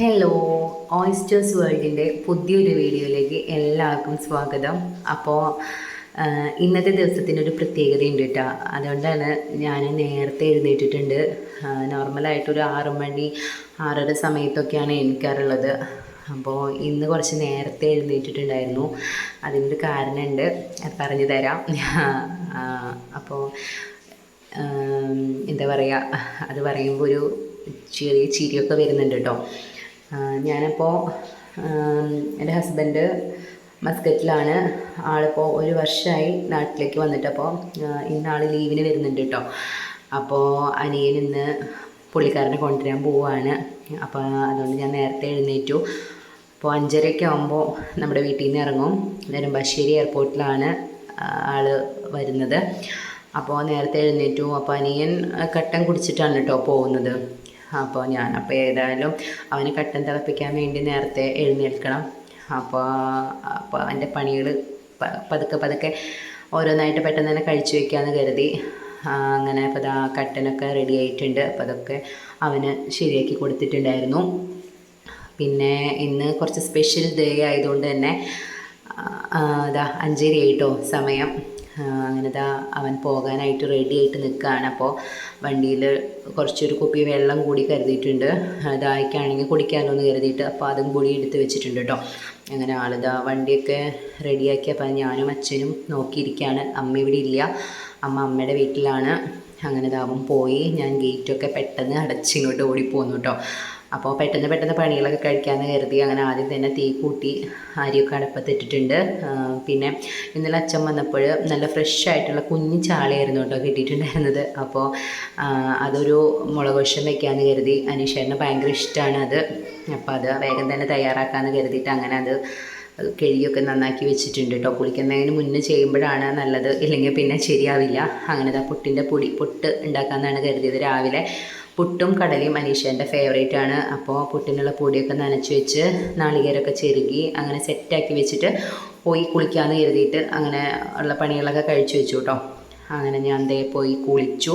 Hello oysters വേൾഡിന്റെ പുതിയൊരു വീഡിയോയിലേക്ക് എല്ലാവർക്കും സ്വാഗതം. അപ്പോൾ ഇന്നത്തെ ദിവസത്തിന്റെ ഒരു പ്രത്യേകതയുണ്ട് കേട്ടോ. അതുകൊണ്ടാണ് ഞാൻ നേരത്തെ എഴുന്നേറ്റിട്ടുണ്ട്. നോർമലായിട്ടൊരു ആറു മണി ആറര സമയത്തൊക്കെയാണ് എനിക്കാറുള്ളത് അപ്പോൾ ഇന്ന് കുറച്ച് നേരത്തെ എഴുന്നേറ്റിട്ടുണ്ടായിരുന്നു. അതിനൊരു കാരണമുണ്ട്. പറഞ്ഞു തരാം. അപ്പോൾ എന്താ പറയുക അത് പറയുമ്പോൾ ഒരു ചെറിയ ചിരിയൊക്കെ വരുന്നുണ്ട് കേട്ടോ. ഞാനപ്പോൾ എന്റെ ഹസ്ബൻഡ് മസ്കറ്റിലാണ്. ആളിപ്പോൾ ഒരു വർഷമായി നാട്ടിലേക്ക് വന്നിട്ട് വന്നിട്ടപ്പോൾ ഇന്നാൾ ലീവിന് വരുന്നുണ്ട് കേട്ടോ അപ്പോൾ അനിയൻ ഇന്ന് പുള്ളിക്കാരനെ കൊണ്ടുവരാൻ പോവുകയാണ് അപ്പോൾ അതുകൊണ്ട് ഞാൻ നേരത്തെ എഴുന്നേറ്റു. അപ്പോൾ അഞ്ചരയൊക്കെ ആകുമ്പോൾ നമ്മുടെ വീട്ടിൽ നിന്ന് ഇറങ്ങും നെടുമ്പാശ്ശേരി എയർപോർട്ടിലാണ് ആൾ വരുന്നത്. അപ്പോൾ നേരത്തെ എഴുന്നേറ്റു. അപ്പോൾ അനിയൻ കട്ടൻ കുടിച്ചിട്ടാണ് കേട്ടോ പോകുന്നത്. അപ്പോൾ ഞാൻ അപ്പോൾ ഏതായാലും അവന് കട്ടൻ തിളപ്പിക്കാൻ വേണ്ടി നേരത്തെ എഴുന്നേൽക്കണം. അപ്പോൾ അപ്പോൾ അവന്റെ പണികൾ പതുക്കെ പതുക്കെ ഓരോന്നായിട്ട് പെട്ടെന്ന് തന്നെ കഴിച്ചു വെക്കാമെന്ന് കരുതി. അങ്ങനെ അപ്പോൾ ദാ കട്ടനൊക്കെ റെഡി ആയിട്ടുണ്ട്. അപ്പോൾ അതൊക്കെ അവന് ശരിയാക്കി കൊടുത്തിട്ടുണ്ടായിരുന്നു. പിന്നെ ഇന്ന് കുറച്ച് സ്പെഷ്യൽ ഡേ ആയതുകൊണ്ട് തന്നെ അതാ ആയിട്ടോ സമയം. അങ്ങനെ ദാ അവൻ പോകാനായിട്ട് റെഡി ആയിട്ട് നിൽക്കുകയാണ് അപ്പോൾ വണ്ടിയിൽ കുറച്ചൊരു കുപ്പി വെള്ളം കൂടി കരുതിയിട്ടുണ്ട്. ദാഹിക്കാണെങ്കിൽ കുടിക്കാമല്ലോ എന്ന് കരുതിയിട്ട് അപ്പോൾ അതും കൂടി എടുത്ത് വെച്ചിട്ടുണ്ട് കേട്ടോ അങ്ങനെ ആളിതാ വണ്ടിയൊക്കെ റെഡിയാക്കി അപ്പോൾ ഞാനും അച്ഛനും നോക്കിയിരിക്കുകയാണ് അമ്മ ഇവിടെ ഇല്ല. അമ്മ അമ്മയുടെ വീട്ടിലാണ്. അങ്ങനെ ഇതാവും പോയി. ഞാൻ ഗേറ്റൊക്കെ പെട്ടെന്ന് അടച്ചിങ്ങോട്ട് ഓടിപ്പോന്നു കേട്ടോ അപ്പോൾ പെട്ടെന്ന് പെട്ടെന്ന് പണികളൊക്കെ കഴിക്കാമെന്ന് കരുതി അങ്ങനെ ആദ്യം തന്നെ തീ കൂട്ടി അരിയൊക്കെ അടപ്പത്തിട്ടിട്ടുണ്ട് പിന്നെ ഇന്നലെ അച്ഛൻ വന്നപ്പോൾ നല്ല ഫ്രഷ് ആയിട്ടുള്ള കുഞ്ഞു ചാളയായിരുന്നു കേട്ടോ കിട്ടിയിട്ടുണ്ടായിരുന്നത്. അപ്പോൾ അതൊരു മുളക് വശം വെക്കാമെന്ന് കരുതി. അനീഷേറിന് ഭയങ്കര ഇഷ്ടമാണ് അത്. അപ്പോൾ അത് വേഗം തന്നെ തയ്യാറാക്കാമെന്ന് കരുതിയിട്ട് അങ്ങനെ അത് കിഴിയൊക്കെ നന്നാക്കി വെച്ചിട്ടുണ്ട് കേട്ടോ. കുളിക്കുന്നതിന് മുന്നേ ചെയ്യുമ്പോഴാണ് നല്ലത്. ഇല്ലെങ്കിൽ പിന്നെ ശരിയാവില്ല. അങ്ങനെ ആ പുട്ടിന്റെ പൊടി പുട്ട് ഉണ്ടാക്കാമെന്നാണ് കരുതിയത് രാവിലെ. പുട്ടും കടലയും അനീഷേന്റെ ഫേവറേറ്റ് ആണ്. അപ്പോൾ പുട്ടിനുള്ള പൊടിയൊക്കെ നനച്ച് വെച്ച് നാളികേരൊക്കെ ചെരുകി അങ്ങനെ സെറ്റാക്കി വെച്ചിട്ട് പോയി കുളിക്കാമെന്ന് കരുതിയിട്ട് അങ്ങനെ ഉള്ള പണികളൊക്കെ കഴിച്ചു വെച്ചു കേട്ടോ അങ്ങനെ ഞാൻ ദേ പോയി കുളിച്ചു.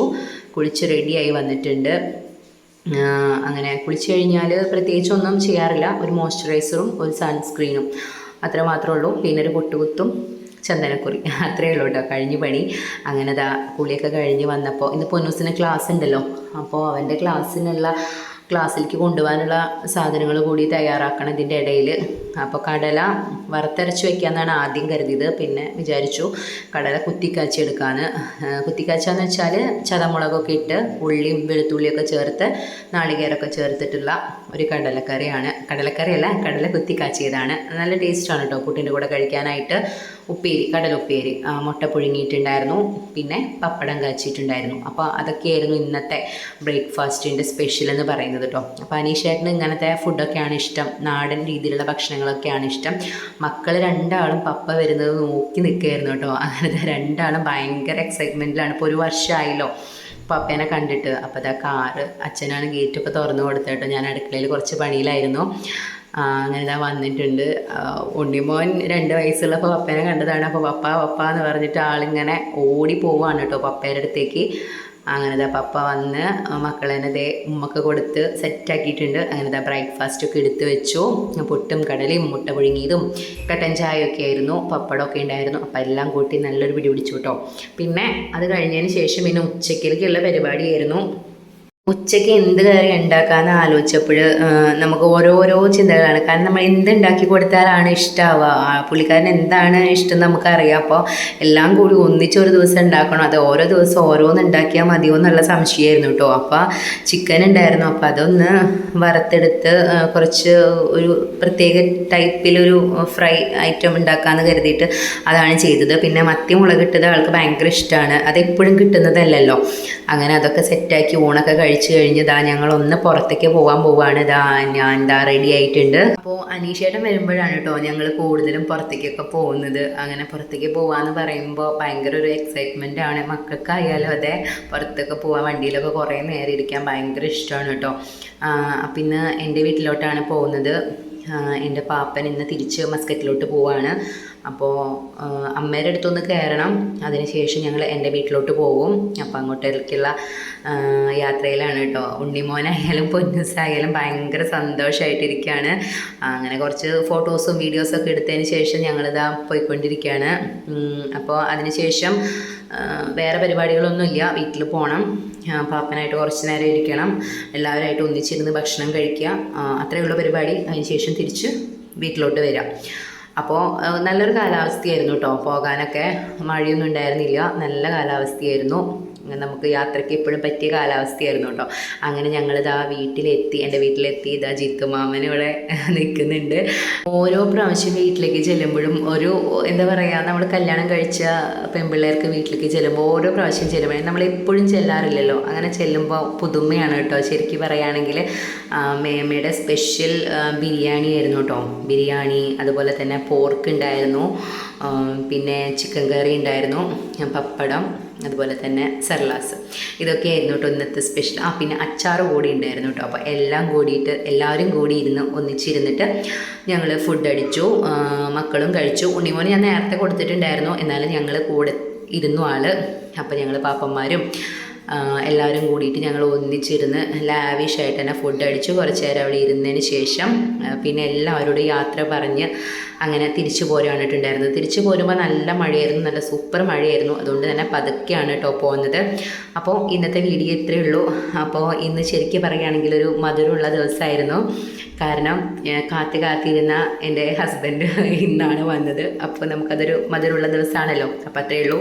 കുളിച്ച് റെഡിയായി വന്നിട്ടുണ്ട്. അങ്ങനെ കുളിച്ച് കഴിഞ്ഞാൽ പ്രത്യേകിച്ചൊന്നും ചെയ്യാറില്ല. ഒരു മോയ്സ്ചറൈസറും ഒരു സൺസ്ക്രീനും അത്ര മാത്രമേ ഉള്ളൂ. പിന്നെ ഒരു പൊട്ടുകുത്തും ചന്ദനക്കുറി. അത്രയേ ഉള്ളൂ കേട്ടോ. കഴിഞ്ഞ് പണി. അങ്ങനെ ദാ കുളിയൊക്കെ കഴിഞ്ഞ് വന്നപ്പോൾ ഇന്ന് പൊന്നൂസിന് ക്ലാസ് ഉണ്ടല്ലോ. അപ്പോൾ അവന്റെ ക്ലാസ്സിനുള്ള ക്ലാസ്സിലേക്ക് കൊണ്ടുപോകാനുള്ള സാധനങ്ങൾ കൂടി തയ്യാറാക്കണം ഇതിന്റെ ഇടയിൽ. അപ്പോൾ കടല വറുത്തരച്ച് വെക്കാമെന്നാണ് ആദ്യം കരുതിയത്. പിന്നെ വിചാരിച്ചു കടല കുത്തിക്കാച്ചി എടുക്കാമെന്ന് കുത്തിക്കാച്ചാന്ന് വെച്ചാൽ ചതമുളകൊക്കെ ഇട്ട് ഉള്ളിയും വെളുത്തുള്ളിയൊക്കെ ചേർത്ത് നാളികേരൊക്കെ ചേർത്തിട്ടുള്ള ഒരു കടലക്കറിയാണ്. കടലക്കറിയല്ല കടല കുത്തിക്കാച്ചിയതാണ്. നല്ല ടേസ്റ്റാണ് കേട്ടോ. പുട്ടിന്റെ കൂടെ കഴിക്കാനായിട്ട്. ഉപ്പേരി കടല ഉപ്പേരി ആ, മുട്ട പുഴുങ്ങിയിട്ടുണ്ടായിരുന്നു. പിന്നെ പപ്പടം കാച്ചിട്ടുണ്ടായിരുന്നു അപ്പോൾ അതൊക്കെയായിരുന്നു ഇന്നത്തെ ബ്രേക്ക്ഫാസ്റ്റിന്റെ സ്പെഷ്യൽ എന്ന് പറയുന്നത് കേട്ടോ അപ്പോൾ അനീഷേട്ടന് ഇങ്ങനത്തെ ഫുഡൊക്കെയാണ് ഇഷ്ടം. നാടൻ രീതിയിലുള്ള ഭക്ഷണങ്ങളൊക്കെയാണ് ഇഷ്ടം. മക്കൾ രണ്ടാളും പപ്പ വരുന്നത് നോക്കി നിൽക്കുകയായിരുന്നു കേട്ടോ അങ്ങനത്തെ രണ്ടാളും ഭയങ്കര എക്സൈറ്റ്മെന്റിലാണ് ഇപ്പോൾ ഒരു വർഷമായല്ലോ പപ്പേനെ കണ്ടിട്ട്. അപ്പോൾ അതാ കാറ് അച്ഛനാണ് ഗേറ്റൊക്കെ തുറന്നു കൊടുത്തത് കേട്ടോ ഞാൻ അടുക്കളയിൽ കുറച്ച് പണിയിലായിരുന്നു. അങ്ങനെ ഇതാ വന്നിട്ടുണ്ട്. ഉണ്ണിമോൻ രണ്ട് വയസ്സുള്ളപ്പോൾ പപ്പേനെ കണ്ടതാണ്. അപ്പോൾ പപ്പ പപ്പ എന്ന് പറഞ്ഞിട്ട് ആളിങ്ങനെ ഓടി പോവാണ് കേട്ടോ പപ്പേന്റെ അടുത്തേക്ക്. അങ്ങനെ ഇതാ പപ്പ വന്ന് മക്കളെ ദേ ഉമ്മക്ക് കൊടുത്ത് സെറ്റാക്കിയിട്ടുണ്ട് അങ്ങനെ ഇതാ ബ്രേക്ക്ഫാസ്റ്റ് ഒക്കെ എടുത്ത് വെച്ചു. പുട്ടും കടലയും മുട്ട പുഴുങ്ങിയതും കട്ടൻ ചായയൊക്കെ ആയിരുന്നു. പപ്പടമൊക്കെ ഉണ്ടായിരുന്നു. അപ്പം എല്ലാം കൂട്ടി നല്ലൊരു പിടി പിടിച്ചു കേട്ടോ. പിന്നെ അത് കഴിഞ്ഞതിന് ശേഷം പിന്നെ ഉച്ചക്കിലേക്കുള്ള പരിപാടിയായിരുന്നു. ഉച്ചയ്ക്ക് എന്ത് കറി ഉണ്ടാക്കാമെന്ന് ആലോചിച്ചപ്പോൾ നമുക്ക് ഓരോരോ ചിന്തകളാണ്. കാരണം നമ്മൾ എന്ത് ഉണ്ടാക്കി കൊടുത്താലാണ് ഇഷ്ടമാവുക പുള്ളിക്കാരൻ എന്താണ് ഇഷ്ടം നമുക്കറിയാം അപ്പോൾ എല്ലാം കൂടി ഒന്നിച്ചൊരു ദിവസം ഉണ്ടാക്കണം. അത് ഓരോ ദിവസം ഓരോന്ന് ഉണ്ടാക്കിയാൽ മതിയോ എന്നുള്ള സംശയമായിരുന്നു കേട്ടോ. അപ്പോൾ ചിക്കൻ ഉണ്ടായിരുന്നു. അപ്പോൾ അതൊന്ന് വറുത്തെടുത്ത് കുറച്ച് ഒരു പ്രത്യേക ടൈപ്പിലൊരു ഫ്രൈ ഐറ്റം ഉണ്ടാക്കാമെന്ന് കരുതിയിട്ട് അതാണ് ചെയ്തത്. പിന്നെ മത്തി മുളകിട്ടത് ആൾക്ക് ഭയങ്കര ഇഷ്ടമാണ്. അതെപ്പോഴും കിട്ടുന്നതല്ലല്ലോ. അങ്ങനെ അതൊക്കെ സെറ്റാക്കി ഊണൊക്കെ കഴിച്ചു കഴിഞ്ഞ് ദാ ഞങ്ങൾ ഒന്ന് പുറത്തേക്ക് പോകാൻ പോവാണ്. ദാ ഞാൻ ദാ റെഡി ആയിട്ടുണ്ട്. അപ്പോൾ അനീഷേട്ടൻ വരുമ്പോഴാണ് കേട്ടോ ഞങ്ങൾ കൂടുതലും പുറത്തേക്കൊക്കെ പോകുന്നത്. അങ്ങനെ പുറത്തേക്ക് പോവാന്ന് പറയുമ്പോൾ ഭയങ്കര ഒരു എക്സൈറ്റ്മെന്റ് ആണ്. മക്കൾക്കായാലും അതെ പുറത്തൊക്കെ പോവാൻ വണ്ടിയിലൊക്കെ കുറേ നേരം ഇരിക്കാൻ ഭയങ്കര ഇഷ്ടമാണ് കേട്ടോ പിന്നെ എന്റെ വീട്ടിലോട്ടാണ് പോകുന്നത്. എന്റെ പാപ്പൻ ഇന്ന് തിരിച്ച് മസ്കറ്റിലോട്ട് പോവാണ്. അപ്പോൾ അമ്മയുടെ അടുത്തൊന്ന് കയറണം. അതിനുശേഷം ഞങ്ങൾ എന്റെ വീട്ടിലോട്ട് പോകും. അപ്പോൾ അങ്ങോട്ടേക്കുള്ള യാത്രയിലാണ് കേട്ടോ. ഉണ്ണിമോനായാലും പൊന്നുസായാലും ഭയങ്കര സന്തോഷമായിട്ടിരിക്കുകയാണ് അങ്ങനെ കുറച്ച് ഫോട്ടോസും വീഡിയോസും ഒക്കെ എടുത്തതിന് ശേഷം ഞങ്ങളിതാ പോയിക്കൊണ്ടിരിക്കുകയാണ് അപ്പോൾ അതിനുശേഷം വേറെ പരിപാടികളൊന്നുമില്ല. വീട്ടിൽ പോകണം പാപ്പനായിട്ട് കുറച്ച് നേരം ഇരിക്കണം. എല്ലാവരുമായിട്ട് ഒന്നിച്ചിരുന്ന് ഭക്ഷണം കഴിക്കുക. അത്രയുള്ള പരിപാടി. അതിന് അതിനുശേഷം തിരിച്ച് വീട്ടിലോട്ട് വരാം. അപ്പോൾ നല്ലൊരു കാലാവസ്ഥയായിരുന്നു കേട്ടോ പോകാനൊക്കെ മഴയൊന്നും ഉണ്ടായിരുന്നില്ല. നല്ല കാലാവസ്ഥയായിരുന്നു. നമുക്ക് യാത്രയ്ക്ക് എപ്പോഴും പറ്റിയ കാലാവസ്ഥയായിരുന്നു കേട്ടോ അങ്ങനെ ഞങ്ങൾ ഞങ്ങളിതാ വീട്ടിലെത്തി എന്റെ വീട്ടിലെത്തി ഇതാ ജിത്തു മാമൻ ഇവിടെ നിൽക്കുന്നുണ്ട്. ഓരോ പ്രാവശ്യം വീട്ടിലേക്ക് ചെല്ലുമ്പോഴും ഒരു എന്താ പറയുക നമ്മൾ കല്യാണം കഴിച്ച പെൺപിള്ളേർക്ക് വീട്ടിലേക്ക് ചെല്ലുമ്പോൾ ഓരോ പ്രാവശ്യം ചെല്ലുമ്പോഴും നമ്മൾ എപ്പോഴും ചെല്ലാറില്ലല്ലോ. അങ്ങനെ ചെല്ലുമ്പോൾ പുതുമയാണ് കേട്ടോ ശരിക്കും പറയുകയാണെങ്കിൽ മേമയുടെ സ്പെഷ്യൽ ബിരിയാണി ആയിരുന്നു കേട്ടോ ബിരിയാണി അതുപോലെ തന്നെ പോർക്ക് ഉണ്ടായിരുന്നു പിന്നെ ചിക്കൻ കറി ഉണ്ടായിരുന്നു. പപ്പടം അതുപോലെ തന്നെ സർലാസ്. ഇതൊക്കെ ആയിരുന്നു കേട്ടോ ഇന്നത്തെ സ്പെഷ്യൽ ആ പിന്നെ അച്ചാർ കൂടി ഉണ്ടായിരുന്നു കേട്ടോ. അപ്പോൾ എല്ലാം കൂടിയിട്ട് എല്ലാവരും കൂടി ഇരുന്ന് ഒന്നിച്ചിരുന്നിട്ട് ഞങ്ങൾ ഫുഡ് അടിച്ചു. മക്കളും കഴിച്ചു. ഉണ്ണിമോന് ഞാൻ നേരത്തെ കൊടുത്തിട്ടുണ്ടായിരുന്നു. എന്നാലും ഞങ്ങൾ കൂടെ ഇരുന്നു ആൾ. അപ്പോൾ ഞങ്ങൾ പാപ്പന്മാരും എല്ലാവരും കൂടിയിട്ട് ഞങ്ങൾ ഒന്നിച്ചിരുന്ന് ലാവിഷായിട്ട് തന്നെ ഫുഡ് അടിച്ചു. കുറച്ച് നേരം അവിടെ ഇരുന്നതിന് ശേഷം പിന്നെ എല്ലാവരോടും യാത്ര പറഞ്ഞ് അങ്ങനെ തിരിച്ചു പോരാണിട്ടുണ്ടായിരുന്നത് തിരിച്ചു പോരുമ്പോൾ നല്ല മഴയായിരുന്നു നല്ല സൂപ്പർ മഴയായിരുന്നു. അതുകൊണ്ട് തന്നെ പതുക്കെയാണ് കേട്ടോ പോകുന്നത് അപ്പോൾ ഇന്നത്തെ വീഡിയോ ഇത്രയേ ഉള്ളൂ. അപ്പോൾ ഇന്ന് ശരിക്കും പറയുകയാണെങ്കിൽ ഒരു മധുരമുള്ള ദിവസമായിരുന്നു. കാരണം കാത്തു കാത്തിരുന്ന എന്റെ ഹസ്ബൻഡ് ഇന്നാണ് വന്നത്. അപ്പോൾ നമുക്കതൊരു മധുരമുള്ള ദിവസമാണല്ലോ. അപ്പോൾ അത്രയേ ഉള്ളൂ.